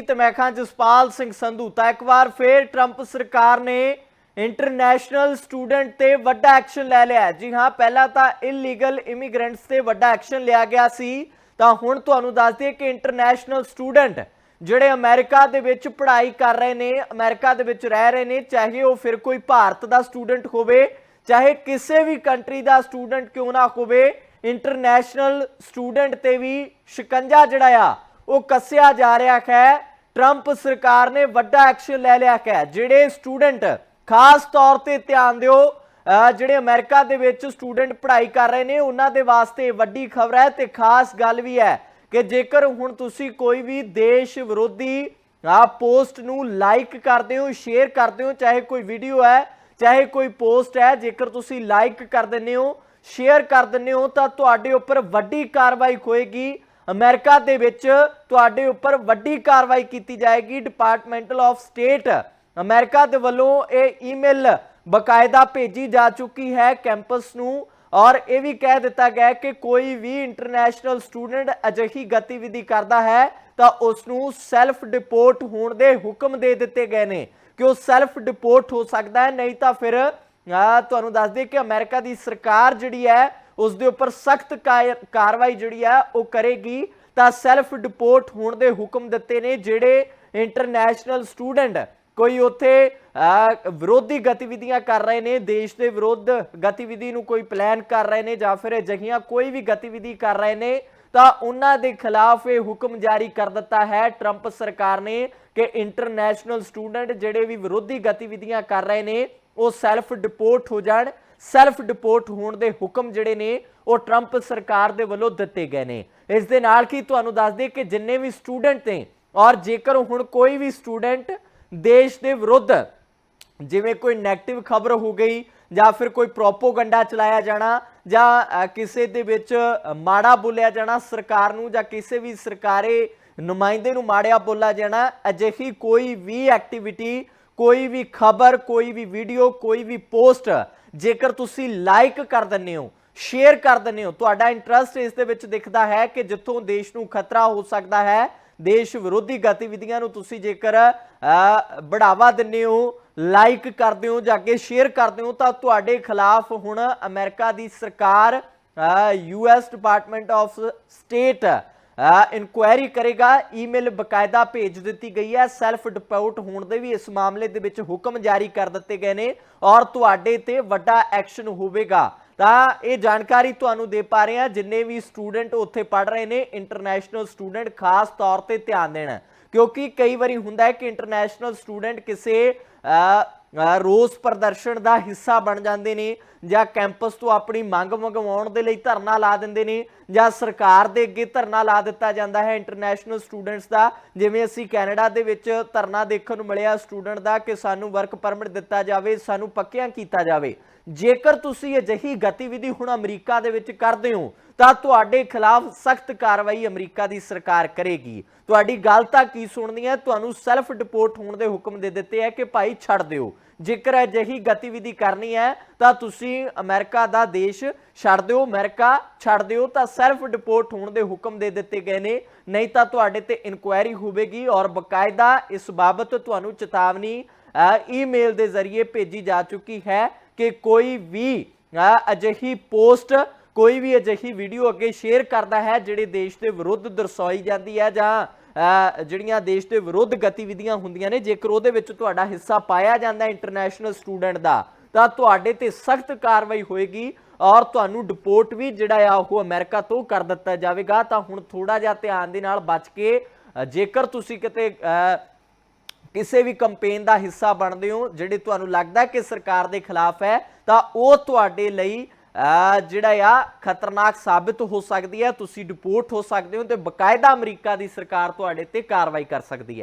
ਤੇ ਮੈਂ ਖਾਂ ਜਸਪਾਲ ਸਿੰਘ ਸੰਧੂ ਤਾਂ ਇੱਕ ਵਾਰ ਫੇਰ ਟਰੰਪ ਸਰਕਾਰ ਨੇ ਇੰਟਰਨੈਸ਼ਨਲ ਸਟੂਡੈਂਟ ਤੇ ਵੱਡਾ ਐਕਸ਼ਨ ਲੈ ਲਿਆ ਜੀ ਹਾਂ, ਪਹਿਲਾਂ ਤਾਂ ਇਲੀਗਲ ਇਮੀਗ੍ਰੈਂਟਸ ਤੇ ਵੱਡਾ ਐਕਸ਼ਨ ਲਿਆ ਗਿਆ ਸੀ। ਤਾਂ ਹੁਣ ਤੁਹਾਨੂੰ ਦੱਸ ਦਈਏ ਕਿ ਇੰਟਰਨੈਸ਼ਨਲ ਸਟੂਡੈਂਟ ਜਿਹੜੇ ਅਮਰੀਕਾ ਦੇ ਵਿੱਚ ਪੜ੍ਹਾਈ ਕਰ ਰਹੇ ਨੇ, ਅਮਰੀਕਾ ਦੇ ਵਿੱਚ ਰਹਿ ਰਹੇ ਨੇ, ਚਾਹੇ ਉਹ ਫਿਰ ਕੋਈ ਭਾਰਤ ਦਾ ਸਟੂਡੈਂਟ ਹੋਵੇ, ਚਾਹੇ ਕਿਸੇ ਵੀ ਕੰਟਰੀ ਦਾ ਸਟੂਡੈਂਟ ਕਿਉਂ ਨਾ ਹੋਵੇ, ਇੰਟਰਨੈਸ਼ਨਲ ਸਟੂਡੈਂਟ ਤੇ ਵੀ ਸ਼ਿਕੰਜਾ ਜਿਹੜਾ ਆ ਉਹ ਕੱਸਿਆ ਜਾ ਰਿਹਾ ਹੈ। ਟਰੰਪ ਸਰਕਾਰ ਨੇ ਵੱਡਾ ਐਕਸ਼ਨ ਲੈ ਲਿਆ ਹੈ। ਜਿਹੜੇ ਸਟੂਡੈਂਟ, ਖਾਸ ਤੌਰ ਤੇ ਧਿਆਨ ਦਿਓ ਜਿਹੜੇ ਅਮਰੀਕਾ ਦੇ ਵਿੱਚ ਸਟੂਡੈਂਟ ਪੜ੍ਹਾਈ ਕਰ ਰਹੇ ਨੇ, ਉਹਨਾਂ ਦੇ ਵਾਸਤੇ ਵੱਡੀ ਖਬਰ ਹੈ ਤੇ ਖਾਸ ਗੱਲ ਵੀ ਹੈ ਕਿ ਜੇਕਰ ਹੁਣ ਤੁਸੀਂ ਕੋਈ ਵੀ ਦੇਸ਼ ਵਿਰੋਧੀ ਆ ਪੋਸਟ ਨੂੰ ਲਾਈਕ ਕਰਦੇ ਹੋ, ਸ਼ੇਅਰ ਕਰਦੇ ਹੋ, ਚਾਹੇ ਕੋਈ ਵੀਡੀਓ ਹੈ, ਚਾਹੇ ਕੋਈ ਪੋਸਟ ਹੈ, ਜੇਕਰ ਤੁਸੀਂ ਲਾਈਕ ਕਰ ਦਿੰਦੇ ਹੋ, ਸ਼ੇਅਰ ਕਰ ਦਿੰਦੇ ਹੋ, ਤਾਂ ਤੁਹਾਡੇ ਉੱਪਰ ਵੱਡੀ ਕਾਰਵਾਈ ਹੋਏਗੀ। ਅਮਰੀਕਾ ਦੇ ਵਿੱਚ ਤੁਹਾਡੇ ਉੱਪਰ ਵੱਡੀ ਕਾਰਵਾਈ ਕੀਤੀ ਜਾਏਗੀ ਡਿਪਾਰਟਮੈਂਟਲ ਆਫ ਸਟੇਟ ਅਮਰੀਕਾ ਦੇ ਵੱਲੋਂ ਇਹ ਈਮੇਲ ਬਕਾਇਦਾ ਭੇਜੀ ਜਾ ਚੁੱਕੀ ਹੈ ਕੈਂਪਸ ਨੂੰ ਔਰ ਇਹ ਵੀ ਕਹਿ ਦਿੱਤਾ ਗਿਆ ਕਿ ਕੋਈ ਵੀ ਇੰਟਰਨੈਸ਼ਨਲ ਸਟੂਡੈਂਟ ਅਜਿਹੀ ਗਤੀਵਿਧੀ ਕਰਦਾ ਹੈ ਤਾਂ ਉਸ ਨੂੰ ਸੈਲਫ ਡਿਪੋਰਟ ਹੋਣ ਦੇ ਹੁਕਮ ਦੇ ਦਿੱਤੇ ਗਏ ਨੇ। ਕਿ ਉਹ ਸੈਲਫ ਡਿਪੋਰਟ ਹੋ ਸਕਦਾ ਹੈ, ਨਹੀਂ ਤਾਂ ਫਿਰ ਤੁਹਾਨੂੰ ਦੱਸ ਦਈਏ ਕਿ ਅਮਰੀਕਾ ਦੀ ਸਰਕਾਰ ਜਿਹੜੀ ਹੈ ਉਸ ਦੇ ਉੱਪਰ ਸਖਤ ਕਾਰਵਾਈ ਜਿਹੜੀ ਆ ਉਹ ਕਰੇਗੀ, ਤਾਂ ਸੈਲਫ ਡਿਪੋਰਟ ਹੋਣ ਦੇ ਹੁਕਮ ਦਿੱਤੇ ਨੇ ਜਿਹੜੇ ਇੰਟਰਨੈਸ਼ਨਲ ਸਟੂਡੈਂਟ ਕੋਈ ਉੱਥੇ ਵਿਰੋਧੀ ਗਤੀਵਿਧੀਆਂ ਕਰ ਰਹੇ ਨੇ, ਦੇਸ਼ ਦੇ ਵਿਰੁੱਧ ਗਤੀਵਿਧੀ ਨੂੰ ਕੋਈ ਪਲਾਨ ਕਰ ਰਹੇ ਨੇ ਜਾਂ ਫਿਰ ਅਜਿਹੀਆਂ ਕੋਈ ਵੀ ਗਤੀਵਿਧੀ ਕਰ ਰਹੇ ਨੇ, ਤਾਂ ਉਹਨਾਂ ਦੇ ਖਿਲਾਫ ਇਹ ਹੁਕਮ ਜਾਰੀ ਕਰ ਦਿੱਤਾ ਹੈ। ਟਰੰਪ ਸਰਕਾਰ ਨੇ ਕਿ ਇੰਟਰਨੈਸ਼ਨਲ ਸਟੂਡੈਂਟ ਜਿਹੜੇ ਵੀ ਵਿਰੋਧੀ ਗਤੀਵਿਧੀਆਂ ਕਰ ਰਹੇ ਨੇ, ਉਹ ਸੈਲਫ ਡਿਪੋਰਟ ਹੋ ਜਾਣ। ਸੈਲਫ ਡਿਪੋਰਟ ਹੋਣ ਦੇ ਹੁਕਮ ਜਿਹੜੇ ਨੇ, ਉਹ ਟਰੰਪ ਸਰਕਾਰ ਦੇ ਵੱਲੋਂ ਦਿੱਤੇ ਗਏ ਨੇ। ਇਸ ਦੇ ਨਾਲ ਕੀ ਤੁਹਾਨੂੰ ਦੱਸ ਦਈਏ ਕਿ ਜਿੰਨੇ ਵੀ ਸਟੂਡੈਂਟ ਨੇ, ਔਰ ਜੇਕਰ ਹੁਣ ਕੋਈ ਵੀ ਸਟੂਡੈਂਟ ਦੇਸ਼ ਦੇ ਵਿਰੁੱਧ ਜਿਵੇਂ ਕੋਈ 네ਗੇਟਿਵ ਖਬਰ ਹੋ ਗਈ, ਜਾਂ ਫਿਰ ਕੋਈ ਪ੍ਰੋਪੋਗੰਡਾ ਚਲਾਇਆ ਜਾਣਾ, ਜਾਂ ਕਿਸੇ ਦੇ ਵਿੱਚ ਮਾੜਾ ਬੋਲਿਆ ਜਾਣਾ, ਸਰਕਾਰ ਨੂੰ ਜਾਂ ਕਿਸੇ ਵੀ ਸਰਕਾਰੀ ਨੁਮਾਇੰਦੇ ਨੂੰ ਮਾੜਿਆ ਬੋਲਿਆ ਜਾਣਾ, ਅਜਿਹੀ ਕੋਈ ਵੀ ਐਕਟੀਵਿਟੀ ਕੋਈ ਵੀ ਖਬਰ, ਕੋਈ ਵੀ ਵੀਡੀਓ, ਕੋਈ ਵੀ ਪੋਸਟ ਜੇਕਰ ਤੁਸੀਂ ਲਾਈਕ ਕਰ ਦਿੰਦੇ ਹੋ, ਸ਼ੇਅਰ ਕਰ ਦਿੰਦੇ ਹੋ, ਤੁਹਾਡਾ ਇੰਟਰਸਟ ਇਸ ਦੇ ਵਿੱਚ ਦਿਖਦਾ ਹੈ ਕਿ ਜਿੱਥੋਂ ਦੇਸ਼ ਨੂੰ ਖਤਰਾ ਹੋ ਸਕਦਾ ਹੈ, ਦੇਸ਼ ਵਿਰੋਧੀ ਗਤੀਵਿਧੀਆਂ ਨੂੰ ਤੁਸੀਂ ਜੇਕਰ ਬੜਾਵਾ ਦਿੰਦੇ ਹੋ, ਲਾਈਕ ਕਰਦੇ ਹੋ ਜਾਂ ਅੱਗੇ ਸ਼ੇਅਰ ਕਰਦੇ ਹੋ, ਤਾਂ ਤੁਹਾਡੇ ਖਿਲਾਫ ਹੁਣ ਅਮਰੀਕਾ ਦੀ ਸਰਕਾਰ US department of state inquiry ਕਰੇਗਾ ਈਮੇਲ ਬਕਾਇਦਾ ਭੇਜ ਦਿੱਤੀ ਗਈ ਹੈ ਸੈਲਫ ਡਿਪੋਰਟ ਹੋਣ ਦੇ ਵੀ ਇਸ ਮਾਮਲੇ ਦੇ ਵਿੱਚ ਹੁਕਮ ਜਾਰੀ ਕਰ ਦਿੱਤੇ ਗਏ ਨੇ ਔਰ ਤੁਹਾਡੇ ਤੇ ਵੱਡਾ ਐਕਸ਼ਨ ਹੋਵੇਗਾ। ਤਾਂ ਇਹ ਜਾਣਕਾਰੀ ਤੁਹਾਨੂੰ ਦੇ ਪਾ ਰਹੇ ਹਾਂ, ਜਿੰਨੇ ਵੀ ਸਟੂਡੈਂਟ ਉੱਥੇ ਪੜ ਰਹੇ ਨੇ ਇੰਟਰਨੈਸ਼ਨਲ ਸਟੂਡੈਂਟ ਖਾਸ ਤੌਰ ਤੇ ਧਿਆਨ ਦੇਣਾ। ਕਿਉਂਕਿ ਕਈ ਵਾਰੀ ਹੁੰਦਾ ਹੈ ਕਿ ਇੰਟਰਨੈਸ਼ਨਲ ਸਟੂਡੈਂਟ ਕਿਸੇ ਰੋਸ ਪ੍ਰਦਰਸ਼ਨ ਦਾ ਹਿੱਸਾ ਬਣ ਜਾਂਦੇ ਨੇ ਜਾਂ ਕੈਂਪਸ ਤੋਂ ਆਪਣੀ ਮੰਗ ਮੰਗਵਾਉਣ ਦੇ ਲਈ ਧਰਨਾ ਲਾ ਦਿੰਦੇ ਨੇ ਜਾਂ ਸਰਕਾਰ ਦੇ ਅੱਗੇ ਧਰਨਾ ਲਾ ਦਿੱਤਾ ਜਾਂਦਾ ਹੈ ਇੰਟਰਨੈਸ਼ਨਲ ਸਟੂਡੈਂਟਸ ਦਾ। ਜਿਵੇਂ ਅਸੀਂ ਕੈਨੇਡਾ ਦੇ ਵਿੱਚ ਧਰਨਾ ਦੇਖਣ ਨੂੰ ਮਿਲਿਆ ਸਟੂਡੈਂਟ ਦਾ ਕਿ ਸਾਨੂੰ ਵਰਕ ਪਰਮਿਟ ਦਿੱਤਾ ਜਾਵੇ, ਸਾਨੂੰ ਪੱਕਿਆਂ ਕੀਤਾ ਜਾਵੇ। ਜੇਕਰ ਤੁਸੀਂ ਅਜਿਹੀ ਗਤੀਵਿਧੀ ਹੁਣ ਅਮਰੀਕਾ ਦੇ ਵਿੱਚ ਕਰਦੇ ਹੋ ਤਾਂ ਤੁਹਾਡੇ ਖਿਲਾਫ ਸਖਤ ਕਾਰਵਾਈ ਅਮਰੀਕਾ ਦੀ ਸਰਕਾਰ ਕਰੇਗੀ। ਤੁਹਾਡੀ ਗੱਲ ਤਾਂ ਕੀ ਸੁਣਨੀ ਹੈ? ਤੁਹਾਨੂੰ ਸੈਲਫ ਡਿਪੋਰਟ ਹੋਣ ਦੇ ਹੁਕਮ ਦੇ ਦਿੱਤੇ ਹੈ ਕਿ ਭਾਈ ਛੱਡ ਦਿਓ। ਜੇਕਰ ਅਜਿਹੀ ਗਤੀਵਿਧੀ ਕਰਨੀ ਹੈ, ਤਾਂ ਤੁਸੀਂ ਅਮਰੀਕਾ ਦਾ ਦੇਸ਼ ਛੱਡ ਦਿਓ। ਅਮਰੀਕਾ ਛੱਡ ਦਿਓ ਤਾਂ ਸੈਲਫ ਡਿਪੋਰਟ ਹੋਣ ਦੇ ਹੁਕਮ ਦੇ ਦਿੱਤੇ ਗਏ ਨੇ। ਨਹੀਂ ਤਾਂ ਤੁਹਾਡੇ ਤੇ ਇਨਕੁਆਇਰੀ ਹੋਵੇਗੀ ਔਰ ਬਕਾਇਦਾ ਇਸ ਬਾਬਤ ਤੁਹਾਨੂੰ ਚੇਤਾਵਨੀ ਈਮੇਲ ਦੇ ਜ਼ਰੀਏ ਭੇਜੀ ਜਾ ਚੁੱਕੀ ਹੈ ਕਿ ਕੋਈ ਵੀ ਅਜਿਹੀ ਪੋਸਟ ਕੋਈ ਵੀ ਅਜਿਹੀ ਵੀਡੀਓ ਅੱਗੇ ਸ਼ੇਅਰ ਕਰਦਾ ਹੈ ਜਿਹੜੇ ਦੇਸ਼ ਦੇ ਵਿਰੁੱਧ ਦਰਸਾਈ ਜਾਂਦੀ ਹੈ ਜਾਂ ਜਿਹੜੀਆਂ ਦੇਸ਼ ਦੇ ਵਿਰੁੱਧ ਗਤੀਵਿਧੀਆਂ ਹੁੰਦੀਆਂ ਨੇ, ਜੇਕਰ ਉਹਦੇ ਵਿੱਚ ਤੁਹਾਡਾ ਹਿੱਸਾ ਪਾਇਆ ਜਾਂਦਾ ਇੰਟਰਨੈਸ਼ਨਲ ਸਟੂਡੈਂਟ ਦਾ, ਤਾਂ ਤੁਹਾਡੇ ਤੇ ਸਖਤ ਕਾਰਵਾਈ ਹੋਏਗੀ ਔਰ ਤੁਹਾਨੂੰ ਡਿਪੋਰਟ ਵੀ ਜਿਹੜਾ ਆ ਉਹ ਅਮਰੀਕਾ ਤੋਂ ਕਰ ਦਿੱਤਾ ਜਾਵੇਗਾ। ਤਾਂ ਹੁਣ ਥੋੜਾ ਜਿਹਾ ਧਿਆਨ ਦੇ ਨਾਲ ਬਚ ਕੇ ਜੇਕਰ ਤੁਸੀਂ ਕਿਤੇ ਕਿਸੇ ਵੀ ਕੰਪੇਨ ਦਾ ਹਿੱਸਾ ਬਣਦੇ ਹੋ, ਜਿਹੜੇ ਤੁਹਾਨੂੰ ਲੱਗਦਾ ਕਿ ਸਰਕਾਰ ਦੇ ਖਿਲਾਫ ਹੈ, ਤਾਂ ਉਹ ਤੁਹਾਡੇ ਲਈ ਜਿਹੜਾ ਆ ਖਤਰਨਾਕ ਸਾਬਿਤ ਹੋ ਸਕਦੀ ਹੈ, ਤੁਸੀਂ ਡਿਪੋਰਟ ਹੋ ਸਕਦੇ ਹੋ ਤੇ ਬਕਾਇਦਾ ਅਮਰੀਕਾ ਦੀ ਸਰਕਾਰ ਤੁਹਾਡੇ ਤੇ ਕਾਰਵਾਈ ਕਰ ਸਕਦੀ ਹੈ।